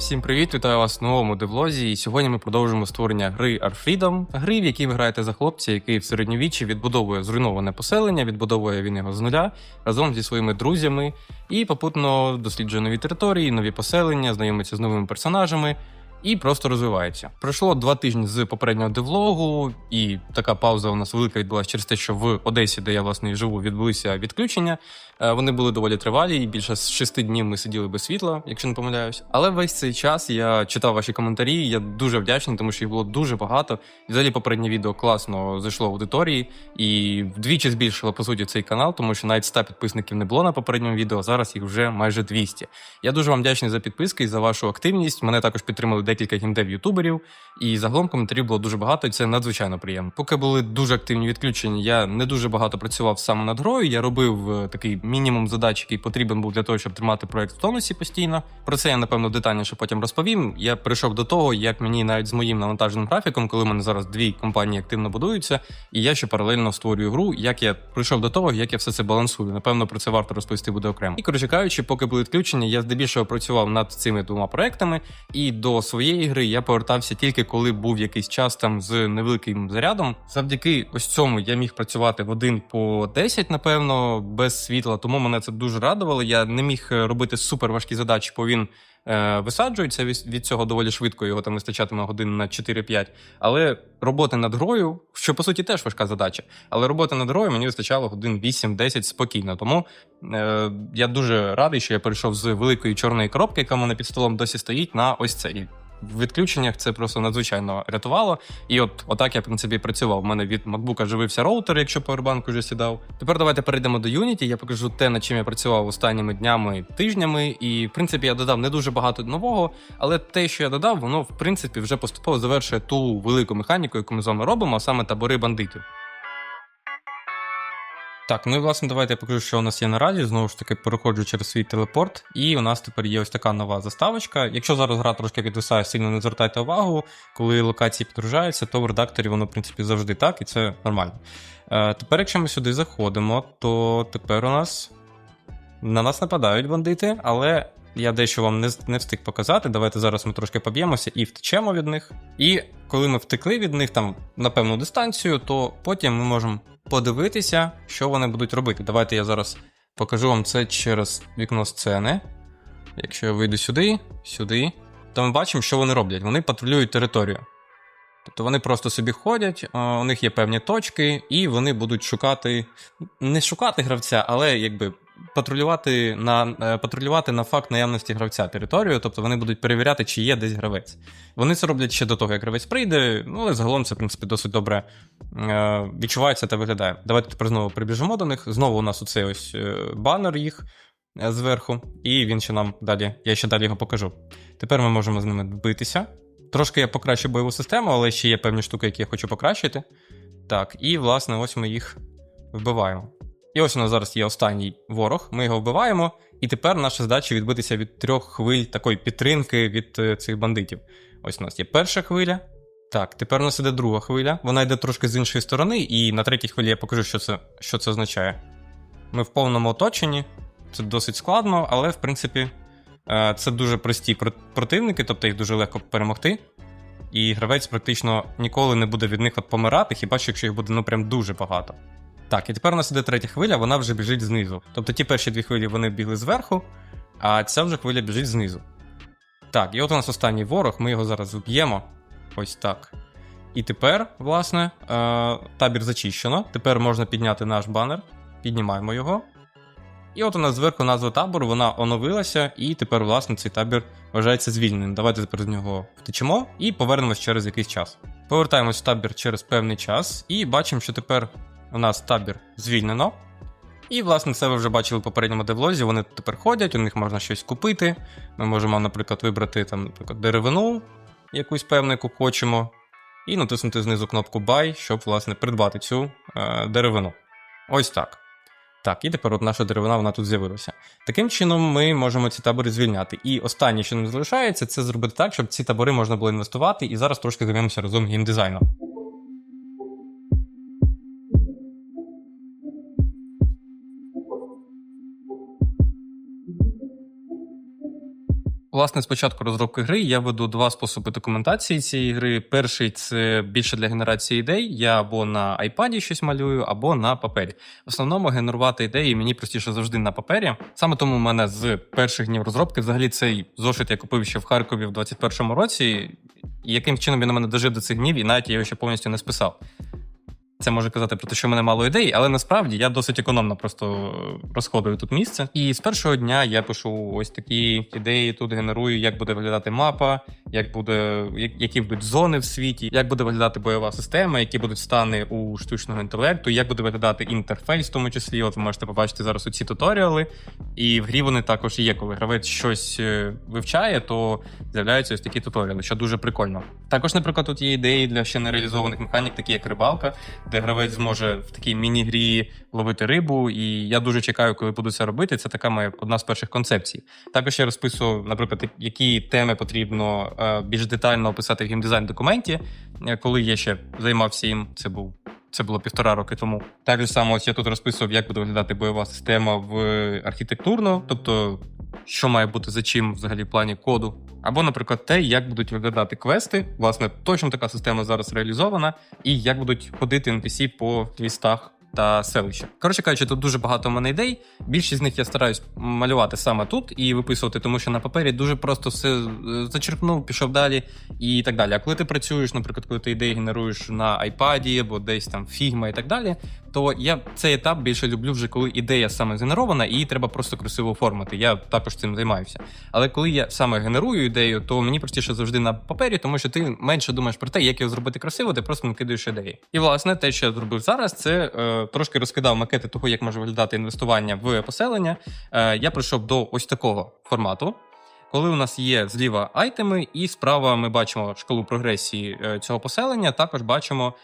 Всім привіт, вітаю вас в новому девлозі. І сьогодні ми продовжуємо створення гри Art Freedom, гри, в якій ви граєте за хлопця, який в середньовіччі відбудовує зруйноване поселення, відбудовує він його з нуля разом зі своїми друзями і попутно досліджує нові території, нові поселення, знайомиться з новими персонажами. І просто розвивається. Пройшло два тижні з попереднього девлогу, і така пауза у нас велика відбулася через те, що в Одесі, де я власне живу, відбулися відключення. Е, Вони були доволі тривалі, і більше шести днів ми сиділи без світла, якщо не помиляюсь. Але весь цей час я читав ваші коментарі. Я дуже вдячний, тому що їх було дуже багато. Взагалі попереднє відео класно зайшло в аудиторії і вдвічі збільшило по суті цей канал, тому що навіть 100 підписників не було на попередньому відео. а Зараз їх вже майже 200. Я дуже вам вдячний за підписки і за вашу активність. Мене також підтримали декілька геймдев-ютуберів, і загалом коментарів було дуже багато, і це надзвичайно приємно. Поки були дуже активні відключення, я не дуже багато працював саме над грою. Я робив е, такий мінімум задач, який потрібен був для того, щоб тримати проект в тонусі постійно. Про це я напевно детальніше потім розповім. Я прийшов до того, як мені навіть з моїм навантаженим графіком, коли в мене зараз дві компанії активно будуються, і я ще паралельно створюю гру. Як я прийшов до того, як я все це балансую. Напевно, про це варто розповісти буде окремо. І коротше кажучи, поки були відключення, я здебільшого працював над цими двома проектами, і до своєї гри я повертався тільки коли був якийсь час там з невеликим зарядом. Завдяки ось цьому я міг працювати в один по 10, напевно, без світла. Тому мене це дуже радувало. Я не міг е, робити супер важкі задачі, бо він е, висаджується від, цього доволі швидко. Його там вистачатиме годин на 4-5. Але роботи над грою, що по суті теж важка задача, але роботи над грою мені вистачало годин 8-10 спокійно. Тому е, я дуже радий, що я перейшов з великої чорної коробки, яка в мене під столом досі стоїть, на ось це. В відключеннях це просто надзвичайно рятувало. І от отак я в принципі працював. У мене від MacBook живився роутер, якщо Powerbank уже сідав. Тепер давайте перейдемо до Unity. Я покажу те, над чим я працював останніми днями, тижнями. І в принципі я додав не дуже багато нового, але те, що я додав, воно в принципі вже поступово завершує ту велику механіку, яку ми з вами робимо, а саме табори бандитів. Так, ну і власне давайте я покажу, що у нас є наразі. Знову ж таки, переходжу через свій телепорт, і у нас тепер є ось така нова заставочка. Якщо зараз гра трошки підвисає, сильно не звертайте увагу, коли локації підгружаються, то в редакторі воно, в принципі, завжди так, і це нормально. Е, Тепер, якщо ми сюди заходимо, то тепер у нас на нас нападають бандити, але. Я дещо вам не, не встиг показати. Давайте зараз ми трошки поб'ємося і втечемо від них. І коли ми втекли від них там на певну дистанцію, то потім ми можемо подивитися, що вони будуть робити. Давайте я зараз покажу вам це через вікно сцени. Якщо я вийду сюди, сюди, то ми бачимо, що вони роблять. Вони патрулюють територію. Тобто вони просто собі ходять, у них є певні точки, і вони будуть шукати, не шукати гравця, але якби патрулювати на е, патрулювати на факт наявності гравця територію, тобто вони будуть перевіряти, чи є десь гравець. Вони це роблять ще до того, як гравець прийде, ну але загалом це, в принципі, досить добре е, відчувається та виглядає. Давайте тепер знову прибіжимо до них. Знову у нас оцей ось е, банер їх зверху, і він ще нам далі, я ще далі його покажу. Тепер ми можемо з ними битися. Трошки я покращу бойову систему, але ще є певні штуки, які я хочу покращити. Так, і власне, ось ми їх вбиваємо. І ось у нас зараз є останній ворог, ми його вбиваємо, і тепер наша задача відбитися від трьох хвиль такої підтримки від е, цих бандитів. Ось у нас є перша хвиля. Так, тепер у нас іде друга хвиля. Вона йде трошки з іншої сторони, і на третій хвилі я покажу, що це, що це означає. Ми в повному оточенні, це досить складно, але в принципі е, це дуже прості противники, тобто їх дуже легко перемогти. І гравець практично ніколи не буде від них от помирати, хіба що якщо їх буде ну прям дуже багато. Так, і тепер у нас іде третя хвиля, вона вже біжить знизу. Тобто ті перші дві хвилі вони бігли зверху, а ця вже хвиля біжить знизу. Так, і от у нас останній ворог, ми його зараз вб'ємо. Ось так. І тепер, власне, е, табір зачищено. Тепер можна підняти наш банер. Піднімаємо його. І от у нас зверху назва табору, вона оновилася, і тепер, власне, цей табір вважається звільненим. Давайте тепер з нього втечемо і повернемось через якийсь час. Повертаємось в табір через певний час, і бачимо, що тепер у нас табір звільнено. І, власне, це ви вже бачили в попередньому девлозі. Вони тепер ходять, у них можна щось купити. Ми можемо, наприклад, вибрати там, наприклад, деревину, якусь певну, яку хочемо, і натиснути знизу кнопку Buy, щоб, власне, придбати цю е, деревину. Ось так. Так, і тепер от наша деревина вона тут з'явилася. Таким чином, ми можемо ці табори звільняти. І останнє, що нам залишається, це зробити так, щоб ці табори можна було інвестувати. І зараз трошки займемося разом геймдизайном. Власне, спочатку розробки гри я веду два способи документації цієї гри. Перший це більше для генерації ідей. Я або на iPad щось малюю, або на папері. В основному генерувати ідеї мені простіше завжди на папері. Саме тому в мене з перших днів розробки взагалі цей зошит я купив ще в Харкові в 21-му році. Яким чином він у мене дожив до цих днів, і навіть я його ще повністю не списав. Це може казати про те, що в мене мало ідей, але насправді я досить економно просто розходую тут місце. І з першого дня я пишу ось такі ідеї. Тут генерую, як буде виглядати мапа, як буде, які будуть зони в світі, як буде виглядати бойова система, які будуть стани у штучного інтелекту, як буде виглядати інтерфейс, в тому числі. От ви можете побачити зараз у ці туторіали. І в грі вони також є. Коли гравець щось е, вивчає, то з'являються ось такі туторіали, що дуже прикольно. Також, наприклад, тут є ідеї для ще нереалізованих механік, такі як рибалка де гравець зможе в такій міні-грі ловити рибу. І я дуже чекаю, коли буду це робити. Це така моя одна з перших концепцій. Також я розписував, наприклад, які теми потрібно е, більш детально описати в геймдизайн документі. Е, коли я ще займався їм, це був. Це було півтора роки тому. Так само ось я тут розписував, як буде виглядати бойова система в архітектурно, тобто що має бути за чим взагалі в плані коду. Або, наприклад, те, як будуть виглядати квести. Власне, точно така система зараз реалізована, і як будуть ходити NPC по твістах та селища. Коротше кажучи, тут дуже багато в мене ідей. Більшість з них я стараюсь малювати саме тут і виписувати, тому що на папері дуже просто все е, зачерпнув, пішов далі і так далі. А коли ти працюєш, наприклад, коли ти ідеї генеруєш на iPad або десь там Figma і так далі, то я цей етап більше люблю вже коли ідея саме згенерована, і її треба просто красиво оформити. Я також цим займаюся. Але коли я саме генерую ідею, то мені простіше завжди на папері, тому що ти менше думаєш про те, як його зробити красиво, ти просто накидаєш ідеї. І власне те, що я зробив зараз, це е, трошки розкидав макети того, як може виглядати інвестування в поселення. Е, Я прийшов до ось такого формату. Коли у нас є зліва айтеми, і справа ми бачимо шкалу прогресії е, цього поселення, також бачимо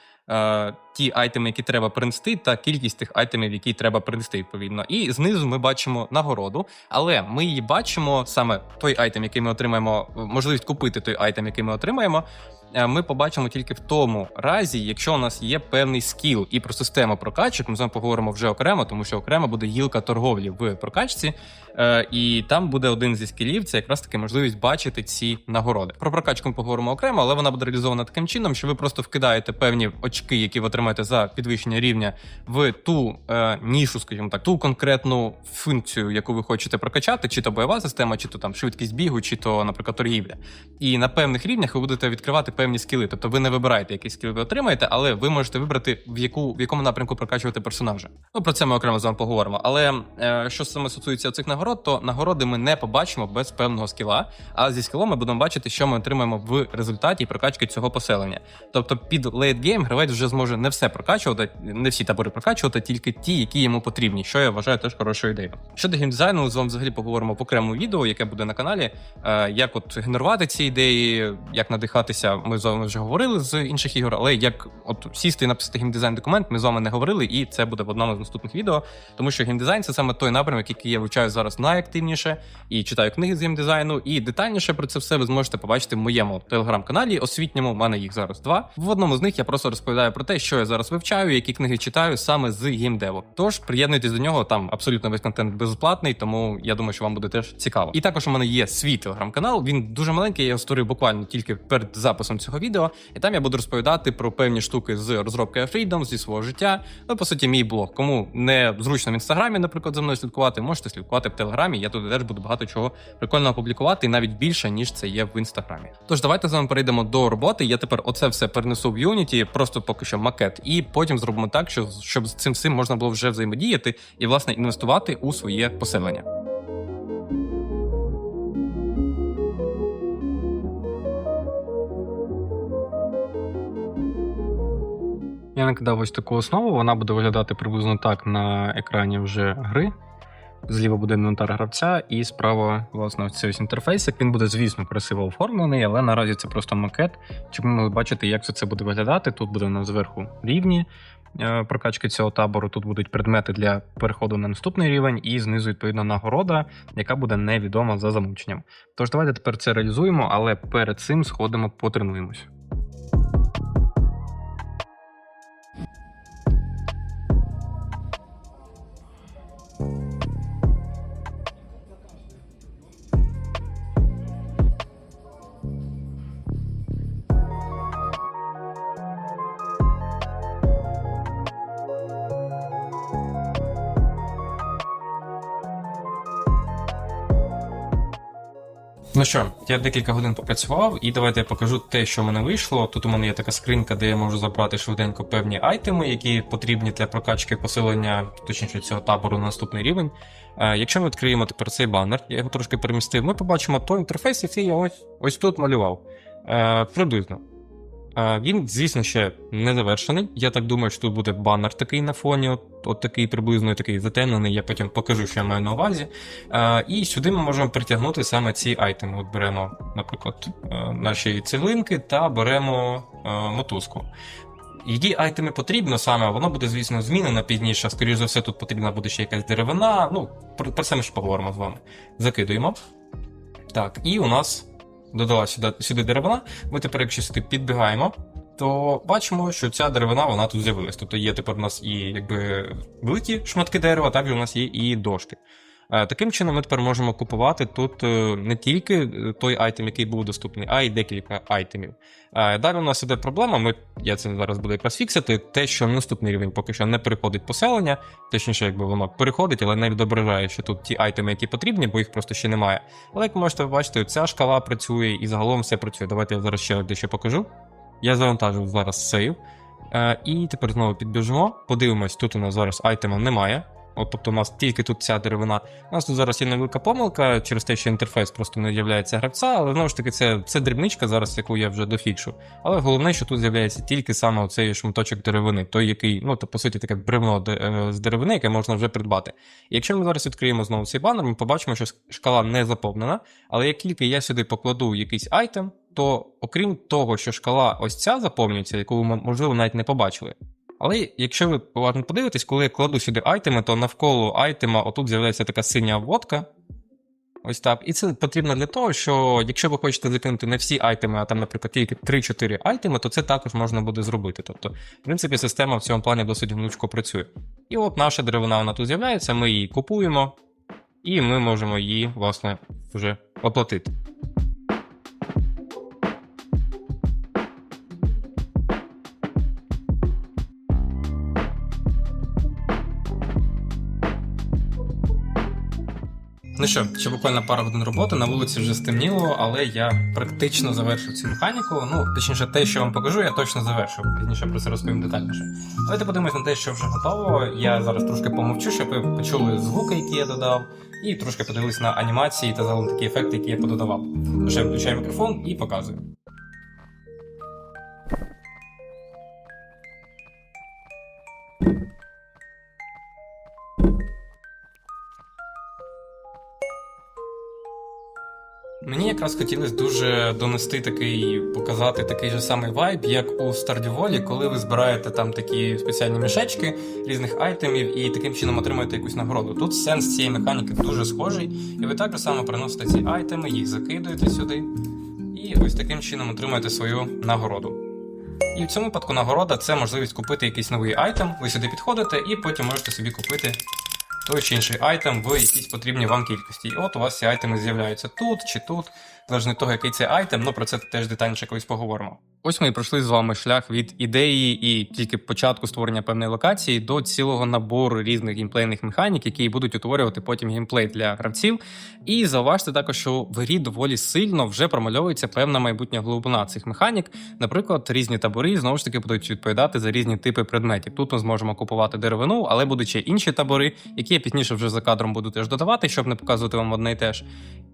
ті айтеми, які треба принести, та кількість тих айтемів, які треба принести, відповідно. І знизу ми бачимо нагороду, але ми її бачимо саме той айтем, який ми отримаємо, можливість купити той айтем, який ми отримаємо. Е, ми побачимо тільки в тому разі, якщо у нас є певний скіл і про систему прокачок. Ми з вами поговоримо вже окремо, тому що окремо буде гілка торговлі в прокачці, е, і там буде один зі скілів. Це якраз таки можливість бачити ці нагороди. Про прокачку ми поговоримо окремо, але вона буде реалізована таким чином, що ви просто вкидаєте певні очки, які ви отримаєте за підвищення рівня в ту е, нішу, скажімо так, ту конкретну функцію, яку ви хочете прокачати, чи то бойова система, чи то там швидкість бігу, чи то, наприклад, торгівля. І на певних рівнях ви будете відкривати певні скіли. Тобто ви не вибираєте, які скіли ви отримаєте, але ви можете вибрати, в яку в якому напрямку прокачувати персонажа. Ну про це ми окремо з вами поговоримо. Але е, що саме стосується цих нагород, то нагороди ми не побачимо без певного скіла. А зі скілом ми будемо бачити, що ми отримаємо в результаті прокачки цього поселення. Тобто під лейтгейм гравець вже зможе не все прокачувати, не всі табори прокачувати, тільки ті, які йому потрібні, що я вважаю теж хорошою ідеєю. Щодо геймдизайну, з вами взагалі поговоримо в окремому відео, яке буде на каналі. Е, як от генерувати ці ідеї, як надихатися ми з вами вже говорили з інших ігор, але як от сісти і написати геймдизайн документ, ми з вами не говорили, і це буде в одному з наступних відео. Тому що геймдизайн це саме той напрямок, який я вивчаю зараз найактивніше і читаю книги з геймдизайну. І детальніше про це все ви зможете побачити в моєму телеграм-каналі. Освітньому У мене їх зараз два. В одному з них я просто розповідаю про те, що я зараз вивчаю, які книги читаю саме з геймдеву. Тож приєднуйтесь до нього, там абсолютно весь контент безплатний, тому я думаю, що вам буде теж цікаво. І також у мене є свій телеграм-канал. Він дуже маленький. Я його створив буквально тільки перед записом цього відео, і там я буду розповідати про певні штуки з розробки Freedom, зі свого життя. Ну, по суті, мій блог. Кому не зручно в інстаграмі, наприклад, за мною слідкувати, можете слідкувати в телеграмі. Я туди теж буду багато чого прикольного публікувати, і навіть більше ніж це є в інстаграмі. Тож давайте з вами перейдемо до роботи. Я тепер оце все перенесу в Unity, просто поки що макет, і потім зробимо так, що щоб з цим всім можна було вже взаємодіяти і власне інвестувати у своє поселення. Я накидав ось таку основу, вона буде виглядати приблизно так на екрані вже гри. Зліва буде інвентар гравця, і справа, власне, цей ось інтерфейсик. Він буде, звісно, красиво оформлений, але наразі це просто макет. Ми могли бачити, як це буде виглядати. Тут буде на зверху рівні е, прокачки цього табору. Тут будуть предмети для переходу на наступний рівень, і знизу, відповідно, нагорода, яка буде невідома за замовченням. Тож, давайте тепер це реалізуємо, але перед цим сходимо, потренуємось. Ну що, я декілька годин попрацював, і давайте я покажу те, що в мене вийшло. Тут у мене є така скринька, де я можу забрати швиденько певні айтеми, які потрібні для прокачки посилення, точніше цього табору на наступний рівень. Е, якщо ми відкриємо тепер цей банер, я його трошки перемістив, ми побачимо той інтерфейс, який я ось, ось тут малював. Е, приблизно. Е, Він, звісно, ще не завершений. Я так думаю, що тут буде банер такий на фоні, от, от такий приблизно такий затемнений. Я потім покажу, що я маю на увазі. Е, І сюди ми можемо притягнути саме ці айтеми. От беремо, наприклад, е, наші цеглинки та беремо мотузку. Які айтеми потрібно саме, воно буде, звісно, змінено пізніше. Скоріше за все, тут потрібна буде ще якась деревина. Ну, про, про це ми ще поговоримо з вами. Закидуємо. Так, і у нас додала сюди, сюди деревина. Ми тепер, якщо сюди підбігаємо, то бачимо, що ця деревина вона тут з'явилась. Тобто є тепер у нас і якби великі шматки дерева, також у нас є і дошки. Е, Таким чином, ми тепер можемо купувати тут е, не тільки е, той айтем, який був доступний, а й декілька айтемів. Далі у нас іде проблема. Ми, я це зараз буду якраз фіксити. Те, що наступний рівень поки що не переходить поселення, точніше, якби воно переходить, але не відображає, що тут ті айтеми, які потрібні, бо їх просто ще немає. Але як ви можете бачити, ця шкала працює і загалом все працює. Давайте я зараз ще дещо покажу. Я завантажив зараз сейв. І тепер знову підбіжимо. Подивимось, тут у нас зараз айтема немає. От, тобто у нас тільки тут ця деревина. У нас тут зараз є невелика помилка через те, що інтерфейс просто не з'являється гравця, але знову ж таки, це, це дрібничка зараз, яку я вже дофікшу. Але головне, що тут з'являється тільки саме оцей шматочок деревини, той, який, ну, то, по суті, таке бревно е, з деревини, яке можна вже придбати. І якщо ми зараз відкриємо знову цей банер, ми побачимо, що шкала не заповнена, але як тільки я сюди покладу якийсь айтем, то окрім того, що шкала ось ця заповнюється, яку ви, можливо, навіть не побачили. Але якщо ви уважно подивитесь, коли я кладу сюди айтеми, то навколо айтема отут з'являється така синя обводка. Ось так. І це потрібно для того, що якщо ви хочете закинути не всі айтеми, а там, наприклад, тільки 3-4 айтеми, то це також можна буде зробити. Тобто, в принципі, система в цьому плані досить гнучко працює. І от наша деревина вона тут з'являється, ми її купуємо, і ми можемо її, власне, вже оплатити. Ну що, ще буквально пару годин роботи, на вулиці вже стемніло, але я практично завершив цю механіку. Ну, точніше, те, що вам покажу, я точно завершив. Пізніше про це розповім детальніше. Давайте подивимось на те, що вже готово. Я зараз трошки помовчу, щоб ви почули звуки, які я додав, і трошки подивились на анімації та загалом такі ефекти, які я пододавав. Тож я включаю мікрофон і показую. Мені якраз хотілося дуже донести такий, показати такий же самий вайб, як у Стардіволі, коли ви збираєте там такі спеціальні мішечки різних айтемів і таким чином отримуєте якусь нагороду. Тут сенс цієї механіки дуже схожий, і ви так само приносите ці айтеми, їх закидуєте сюди, і ось таким чином отримуєте свою нагороду. І в цьому випадку нагорода це можливість купити якийсь новий айтем. Ви сюди підходите і потім можете собі купити той чи інший айтем в якійсь потрібній вам кількості. І от у вас ці айтеми з'являються тут чи тут, залежно від того, який це айтем, ну про це теж детальніше колись поговоримо. Ось ми і пройшли з вами шлях від ідеї і тільки початку створення певної локації до цілого набору різних геймплейних механік, які будуть утворювати потім геймплей для гравців. І зауважте також, що в грі доволі сильно вже промальовується певна майбутня глибина цих механік. Наприклад, різні табори знову ж таки будуть відповідати за різні типи предметів. Тут ми зможемо купувати деревину, але будуть ще інші табори, які я пізніше вже за кадром буду теж додавати, щоб не показувати вам одне і те ж.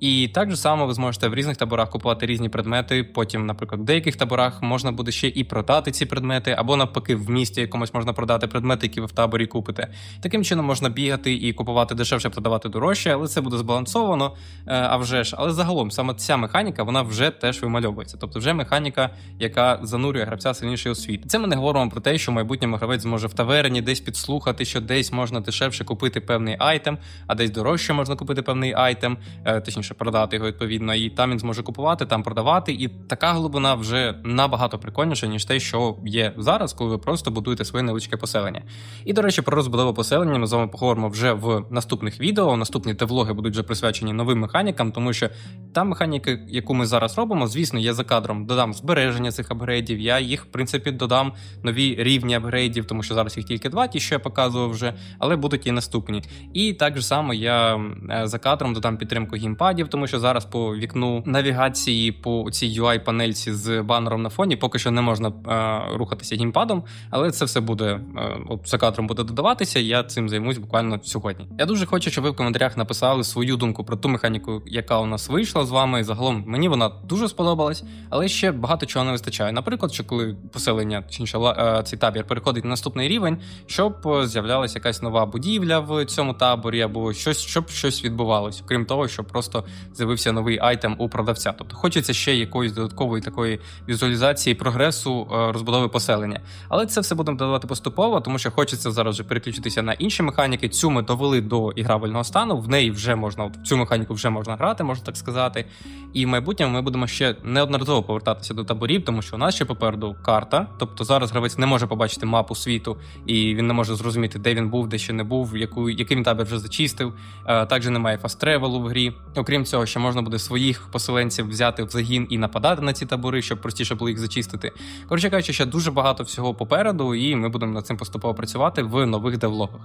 І так же само ви зможете в різних таборах купувати різні предмети. Потім, наприклад, в деяких таборах можна буде ще і продати ці предмети, або навпаки, в місті якомусь можна продати предмети, які ви в таборі купите. Таким чином можна бігати і купувати дешевше, продавати дорожче, але це буде збалансовано. е, А вже ж, але загалом саме ця механіка вона вже теж вимальовується. Тобто, вже механіка, яка занурює гравця сильніше у світ. Це ми не говоримо про те, що в майбутньому гравець зможе в таверні десь підслухати, що десь можна дешевше купити певний айтем, а десь дорожче можна купити певний айтем, е, точніше продати його відповідно, і там він зможе купувати, там продавати. І така глибина вже набагато прикольніша, ніж те, що є зараз, коли ви просто будуєте своє невеличке поселення. І до речі, про розбудову поселення ми з вами поговоримо вже в наступних відео. Наступні девлоги будуть вже присвячені новим механікам, тому що та механіка, яку ми зараз робимо, звісно, є за кадром. Додам збереження цих апгрейдів. Я їх, в принципі, додам нові рівні апгрейдів, тому що зараз їх тільки два, ті, що я показував вже, але будуть і наступні. І так само я е, за кадром додам підтримку геймпадів. багів, тому що зараз по вікну навігації по цій UI-панельці з банером на фоні поки що не можна е, рухатися геймпадом, але це все буде е, от за кадром буде додаватися. Я цим займусь буквально сьогодні. Я дуже хочу, щоб ви в коментарях написали свою думку про ту механіку, яка у нас вийшла з вами. І загалом мені вона дуже сподобалась, але ще багато чого не вистачає. Наприклад, що коли поселення точніше, ла- е, цей табір переходить на наступний рівень, щоб е, з'являлася якась нова будівля в цьому таборі, або щось, щоб щось відбувалось, крім того, щоб просто з'явився новий айтем у продавця. Тобто хочеться ще якоїсь додаткової такої візуалізації прогресу е, розбудови поселення. Але це все будемо додавати поступово, тому що хочеться зараз же переключитися на інші механіки. Цю ми довели до ігравального стану. В неї вже можна, в цю механіку вже можна грати, можна так сказати. І в майбутньому ми будемо ще неодноразово повертатися до таборів, тому що у нас ще попереду карта. Тобто зараз гравець не може побачити мапу світу, і він не може зрозуміти, де він був, де ще не був, яку, який він табір вже зачистив. Е, Також немає фаст-тревелу в грі. Окрім цього, ще можна буде своїх поселенців взяти в загін і нападати на ці табори, щоб простіше було їх зачистити. Коротше кажучи, ще дуже багато всього попереду, і ми будемо над цим поступово працювати в нових девлогах.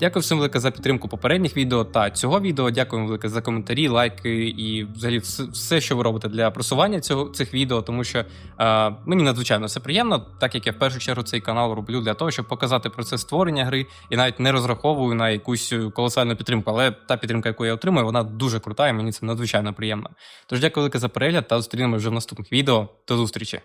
Дякую всім велике за підтримку попередніх відео та цього відео. Дякую велике за коментарі, лайки і взагалі все, що ви робите для просування цього цих відео, тому що е, мені надзвичайно все приємно, так як я в першу чергу цей канал роблю для того, щоб показати процес створення гри і навіть не розраховую на якусь колосальну підтримку. Але та підтримка, яку я отримую, вона дуже крута, і мені це надзвичайно приємно. Тож дякую велике за перегляд та зустрінемося вже в наступних відео. До зустрічі!